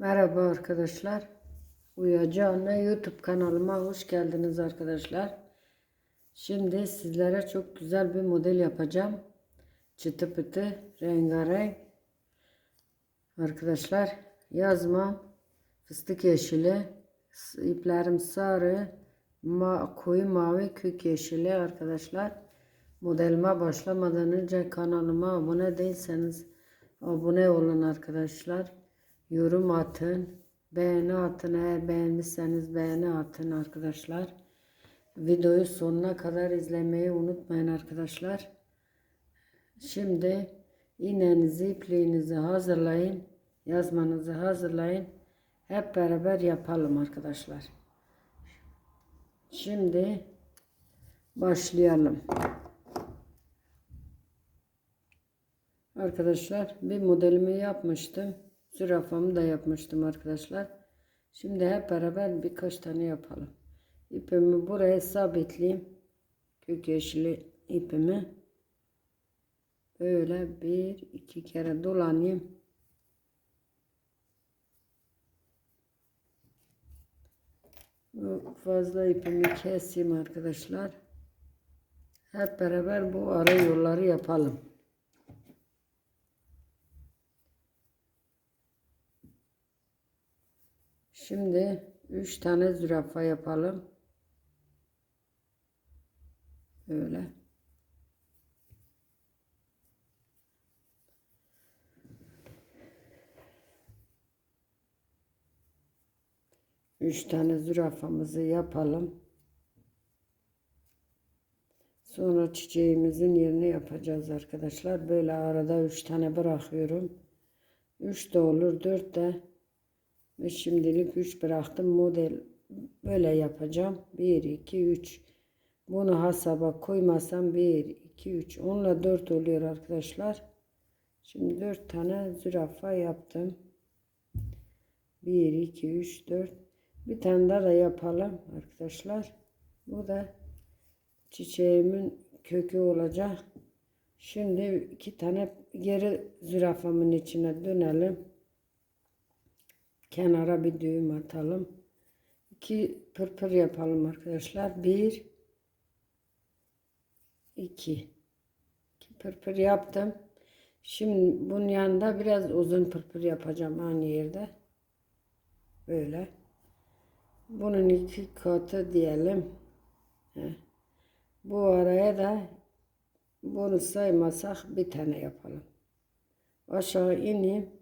Merhaba arkadaşlar. Uyacı Anne YouTube kanalıma hoş geldiniz arkadaşlar. Şimdi sizlere çok güzel bir model yapacağım. Çıtı pıtı, rengarenk. Arkadaşlar yazma fıstık yeşili, iplerim sarı, ma koyu mavi kök yeşili arkadaşlar. Modelime başlamadan önce kanalıma abone değilseniz abone olun arkadaşlar. Yorum atın, beğeni atın. Eğer beğenmişseniz beğeni atın arkadaşlar. Videoyu sonuna kadar izlemeyi unutmayın arkadaşlar. Şimdi iğnenizi, ipliğinizi hazırlayın. Yazmanızı hazırlayın. Hep beraber yapalım arkadaşlar. Şimdi başlayalım. Arkadaşlar bir modelimi yapmıştım. Zürafamı da yapmıştım arkadaşlar. Şimdi hep beraber birkaç tane yapalım. İpimi buraya sabitleyeyim. Kök yeşili ipimi. Böyle bir iki kere dolanayım. Fazla ipimi keseyim arkadaşlar. Hep beraber bu ara yolları yapalım. Şimdi üç tane zürafa yapalım. Böyle. Üç tane zürafamızı yapalım. Sonra çiçeğimizin yerini yapacağız arkadaşlar. Böyle arada üç tane bırakıyorum. Üç de olur, dört de ve şimdilik 3 bıraktım. Model böyle yapacağım. 1, 2, 3. Bunu hesaba koymasam 1, 2, 3. Onunla 4 oluyor arkadaşlar. Şimdi 4 tane zürafa yaptım. 1, 2, 3, 4. Bir tane daha da yapalım arkadaşlar. Bu da çiçeğimin kökü olacak. Şimdi iki tane geri zürafamın içine dönelim kenara bir düğüm atalım. İki pırpır yapalım arkadaşlar. Bir, iki. İki pırpır yaptım. Şimdi bunun yanında biraz uzun pırpır yapacağım aynı yerde. Böyle. Bunun iki katı diyelim. Bu araya da bunu saymasak bir tane yapalım. Aşağı ineyim.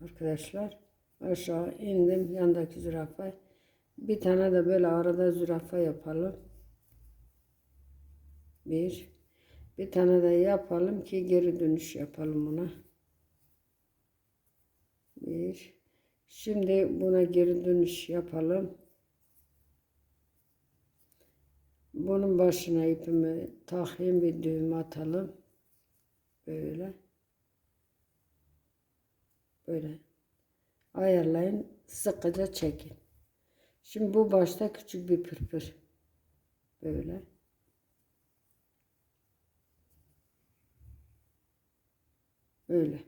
Arkadaşlar aşağı indim yandaki zürafa. Bir tane de böyle arada zürafa yapalım. Bir. Bir tane de yapalım ki geri dönüş yapalım buna. Bir. Şimdi buna geri dönüş yapalım. Bunun başına ipimi takayım bir düğüm atalım. Böyle böyle ayarlayın sıkıca çekin. Şimdi bu başta küçük bir pırpır. Böyle. Böyle.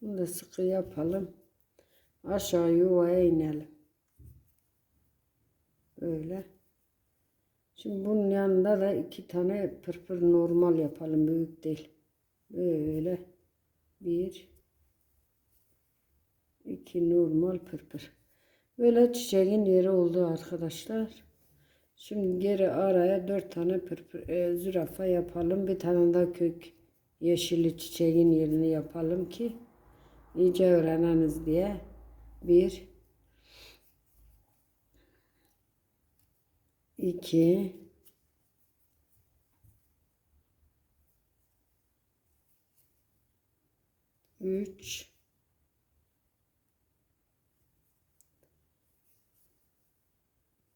Bunu da sıkı yapalım. Aşağı yuvaya inelim. Böyle. Şimdi bunun yanında da iki tane pırpır normal yapalım büyük değil. Böyle bir iki normal pırpır. Böyle çiçeğin yeri oldu arkadaşlar. Şimdi geri araya dört tane pırpır e, zürafa yapalım. Bir tane daha kök yeşili çiçeğin yerini yapalım ki iyice öğreneniz diye. Bir iki 3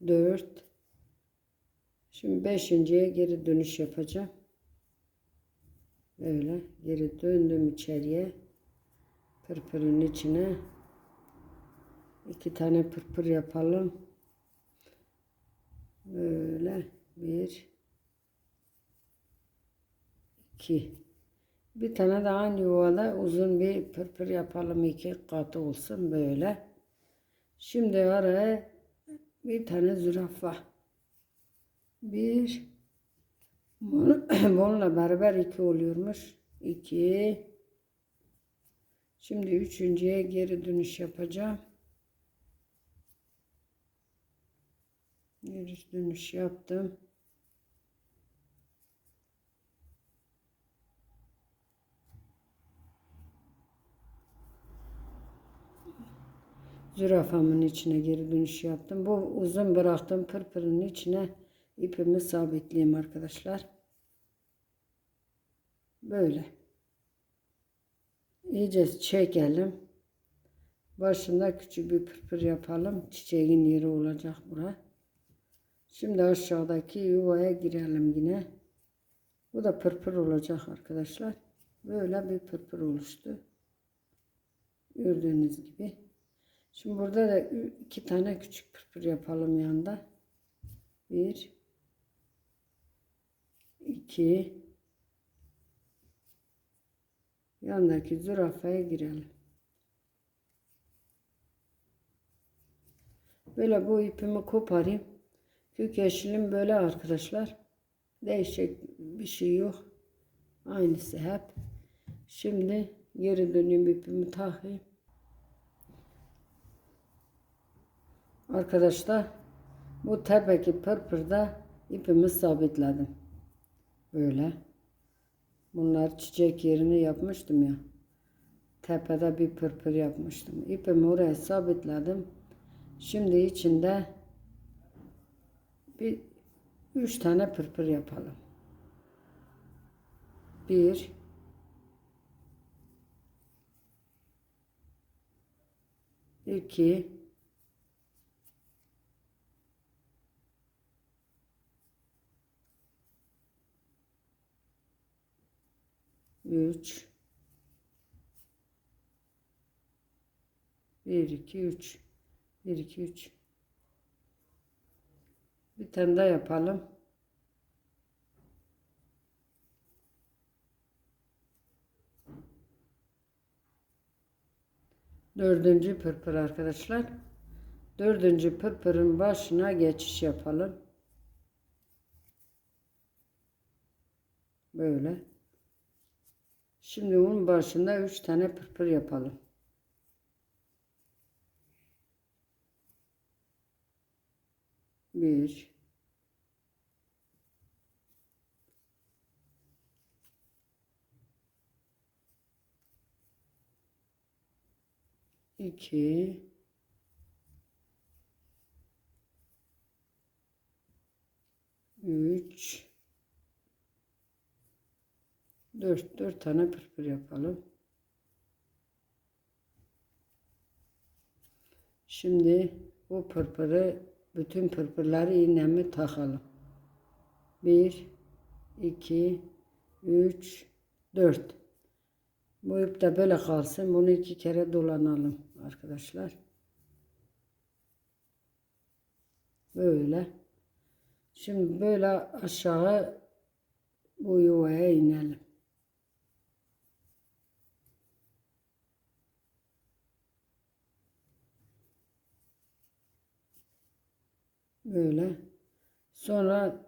4 Şimdi beşinciye geri dönüş yapacağım. Böyle geri döndüm içeriye. Pırpırın içine iki tane pırpır yapalım. Böyle bir iki Bir tane de aynı yuvada uzun bir pırpır yapalım. iki katı olsun böyle. Şimdi araya bir tane zürafa. Bir. Bunu- Bununla beraber iki oluyormuş. İki. Şimdi üçüncüye geri dönüş yapacağım. Geri dönüş yaptım. Zürafamın içine geri dönüş yaptım. Bu uzun bıraktım pırpırın içine ipimi sabitleyeyim arkadaşlar. Böyle. İyice çekelim. Başında küçük bir pırpır yapalım. Çiçeğin yeri olacak bura. Şimdi aşağıdaki yuvaya girelim yine. Bu da pırpır olacak arkadaşlar. Böyle bir pırpır oluştu. Gördüğünüz gibi. Şimdi burada da iki tane küçük pırpır yapalım yanında. Bir, iki, yandaki zürafaya girelim. Böyle bu ipimi koparayım. Kök yeşilim böyle arkadaşlar. Değişik bir şey yok. Aynısı hep. Şimdi geri döneyim ipimi takayım. Arkadaşlar bu tepeki pırpırda ipimi sabitledim. Böyle. Bunlar çiçek yerini yapmıştım ya. Tepede bir pırpır yapmıştım. İpimi oraya sabitledim. Şimdi içinde bir üç tane pırpır yapalım. Bir iki üç bir iki üç bir iki üç bir tane daha yapalım. Dördüncü pırpır arkadaşlar. Dördüncü pırpırın başına geçiş yapalım. Böyle. Şimdi bunun başında üç tane pırpır yapalım. Bir. iki, üç, dört, dört tane pırpır yapalım. Şimdi bu pırpırı, bütün pırpırları iğnemi takalım. Bir, iki, üç, dört. Bu ip de böyle kalsın. Bunu iki kere dolanalım arkadaşlar. Böyle. Şimdi böyle aşağı bu yuvaya inelim. Böyle. Sonra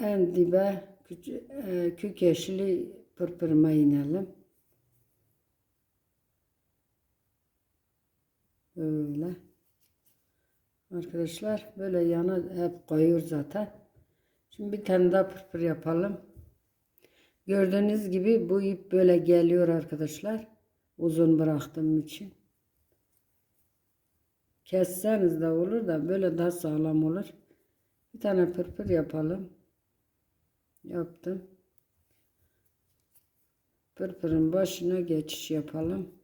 en dibe e, kök yeşili pırpırıma inelim. Böyle. Arkadaşlar böyle yana hep koyuyor zaten. Şimdi bir tane daha pırpır yapalım. Gördüğünüz gibi bu ip böyle geliyor arkadaşlar. Uzun bıraktığım için. Kesseniz de olur da böyle daha sağlam olur. Bir tane pırpır yapalım. Yaptım. Pırpırın başına geçiş yapalım.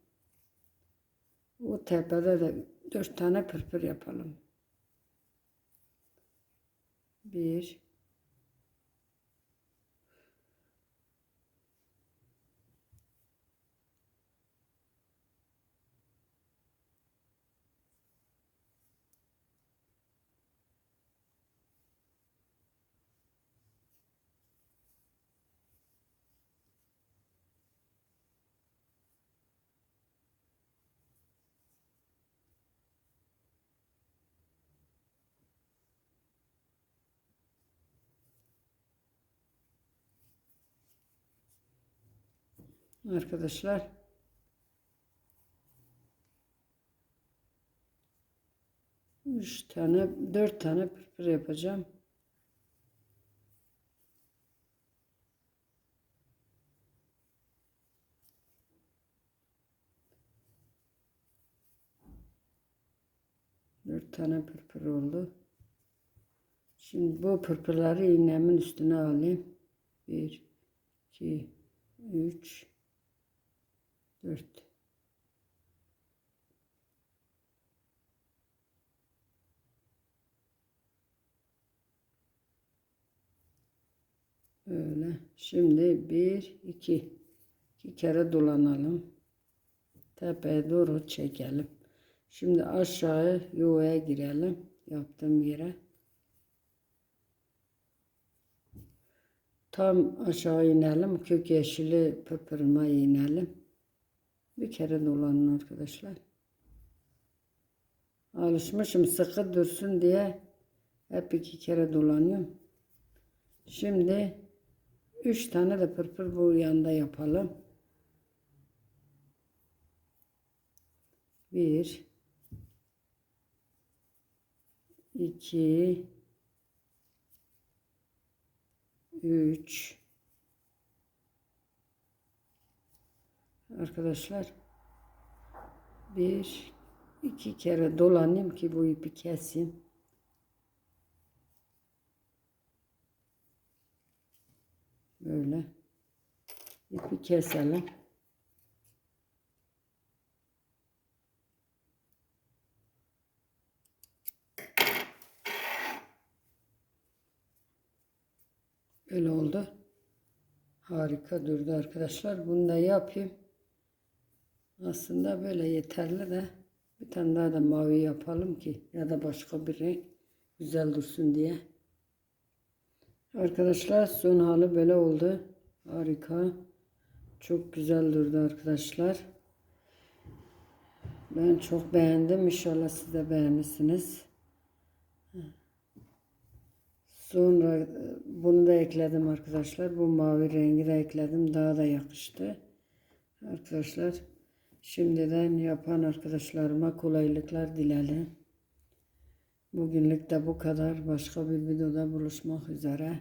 O tepede de dört tane pırpır yapalım. Bir. Arkadaşlar. Üç tane, dört tane pırpır yapacağım. Dört tane pırpır oldu. Şimdi bu pırpırları iğnemin üstüne alayım. Bir, iki, üç, dört. Öyle. Şimdi bir, iki. iki kere dolanalım. Tepeye doğru çekelim. Şimdi aşağı yuvaya girelim. Yaptığım yere. Tam aşağı inelim. Kök yeşili pırpırıma inelim. Bir kere dolanın arkadaşlar. Alışmışım sıkı dursun diye hep iki kere dolanıyorum. Şimdi üç tane de pırpır bu yanda yapalım. Bir, iki, üç. Arkadaşlar bir, iki kere dolanayım ki bu ipi keseyim. Böyle ipi keselim. Öyle oldu. Harika durdu arkadaşlar. Bunu da yapayım. Aslında böyle yeterli de bir tane daha da mavi yapalım ki ya da başka bir renk güzel dursun diye. Arkadaşlar son hali böyle oldu. Harika. Çok güzel durdu arkadaşlar. Ben çok beğendim. İnşallah siz de beğenirsiniz. Sonra e, bunu da ekledim arkadaşlar. Bu mavi rengi de ekledim. Daha da yakıştı. Arkadaşlar şimdiden yapan arkadaşlarıma kolaylıklar dilerim. Bugünlük de bu kadar. Başka bir videoda buluşmak üzere.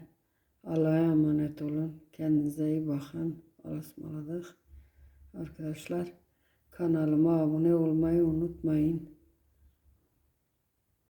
Allah'a emanet olun. Kendinize iyi bakın. Allah'a ısmarladık. Arkadaşlar kanalıma abone olmayı unutmayın.